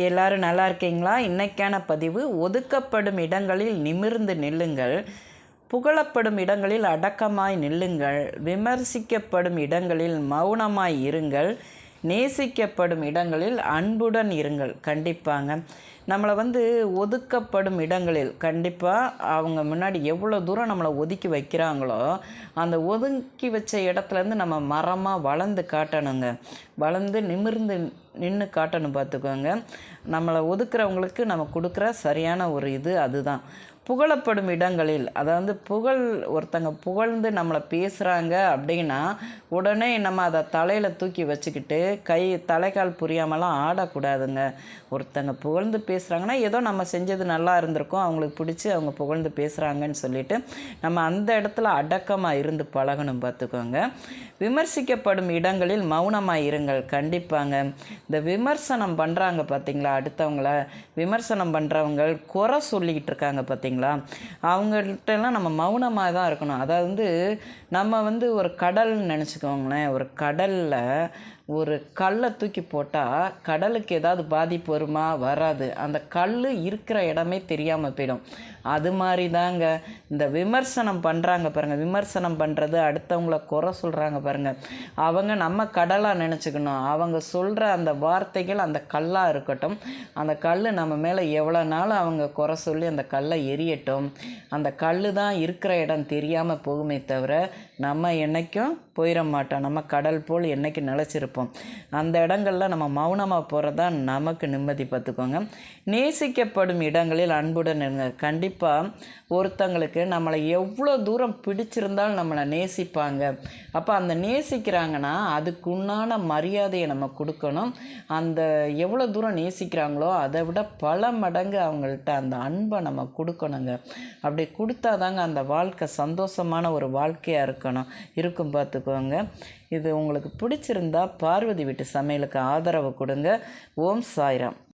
எல்லாரும் நல்லா இருக்கீங்களா? இன்னைக்கான பதிவு ஒதுக்கப்படும் இடங்களில் நிமிர்ந்து நில்லுங்கள். புகழப்படும் இடங்களில் அடக்கமாய் நில்லுங்கள். விமர்சிக்கப்படும் இடங்களில் மௌனமாய் இருங்கள். நேசிக்கப்படும் இடங்களில் அன்புடன் இருங்கள். கண்டிப்பாங்க. நம்மளை வந்து ஒதுக்கப்படும் இடங்களில் கண்டிப்பாக அவங்க முன்னாடி எவ்வளோ தூரம் நம்மளை ஒதுக்கி வைக்கிறாங்களோ அந்த ஒதுக்கி வச்ச இடத்துலேருந்து நம்ம மரமாக வளர்ந்து காட்டணுங்க. வளர்ந்து நிமிர்ந்து நின்று காட்டணும் பார்த்துக்கோங்க. நம்மளை ஒதுக்குறவங்களுக்கு நம்ம கொடுக்குற சரியான ஒரு இது அதுதான். புகழப்படும் இடங்களில் அதாவது புகழ் ஒருத்தங்க புகழ்ந்து நம்மளை பேசுகிறாங்க அப்படின்னா உடனே நம்ம அதை தலையில் தூக்கி வச்சுக்கிட்டு கை தலைக்கால் புரியாமலாம் ஆடக்கூடாதுங்க. ஒருத்தங்க புகழ்ந்து பேசுகிறாங்கன்னா ஏதோ நம்ம செஞ்சது நல்லா இருந்திருக்கும் அவங்களுக்கு பிடிச்சி அவங்க புகழ்ந்து பேசுகிறாங்கன்னு சொல்லிட்டு நம்ம அந்த இடத்துல அடக்கமாக இருந்து பழகணும் பார்த்துக்கோங்க. விமர்சிக்கப்படும் இடங்களில் மௌனமாக இருங்கள் கண்டிப்பாங்க. இந்த விமர்சனம் பண்ணுறாங்க பார்த்தீங்களா அடுத்தவங்கள? விமர்சனம் பண்ணுறவங்க குறை சொல்லிக்கிட்டு இருக்காங்க பார்த்தீங்களா? அவங்கள்ட்டலாம் நம்ம மௌனமாக தான் இருக்கணும். அதாவது வந்து நம்ம வந்து ஒரு கடல்னு நினச்சிக்கோங்களேன். ஒரு கடலில் ஒரு கல்லை தூக்கி போட்டால் கடலுக்கு ஏதாவது பாதிப்பு வருமா? வராது. அந்த கல் இருக்கிற இடமே தெரியாமல் போயிடும். அது மாதிரி தாங்க. இந்த விமர்சனம் பண்ணுறாங்க பாருங்கள் விமர்சனம் பண்ணுறது அடுத்தவங்கள குறை சொல்கிறாங்க பாருங்கள் அவங்க நம்ம கடலாக நினச்சிக்கணும். அவங்க சொல்கிற அந்த வார்த்தைகள் அந்த கல்லாக இருக்கட்டும். அந்த கல் நம்ம மேலே எவ்வளோ நாள் அவங்க குறை சொல்லி அந்த கல்லை தெரியட்டும். அந்த கல் தான் இருக்கிற இடம் தெரியாமல் போகுமே தவிர நம்ம என்றைக்கும் போயிட மாட்டோம். நம்ம கடல் போல் என்றைக்கு நிலச்சிருப்போம். அந்த இடங்களில் நம்ம மௌனமாக போகிறது தான் நமக்கு நிம்மதி பார்த்துக்கோங்க. நேசிக்கப்படும் இடங்களில் அன்புடன் இருங்க. கண்டிப்பாக ஒருத்தங்களுக்கு நம்மளை எவ்வளோ தூரம் பிடிச்சிருந்தாலும் நம்மளை நேசிப்பாங்க. அப்போ அந்த நேசிக்கிறாங்கன்னா அதுக்குண்டான மரியாதையை நம்ம கொடுக்கணும். அந்த எவ்வளோ தூரம் நேசிக்கிறாங்களோ அதை விட பல மடங்கு அவங்கள்ட்ட அந்த அன்பை நம்ம கொடுக்கணும். கொடுக்கணுங்க அப்படி கொடுத்தாதாங்க அந்த வாழ்க்கை சந்தோஷமான ஒரு வாழ்க்கையாக இருக்கணும். இருக்கும் பார்த்துக்கோங்க. இது உங்களுக்கு பிடிச்சிருந்தா பார்வதி வீட்டு சமையலுக்கு ஆதரவு கொடுங்க. ஓம் சாய்ராம்.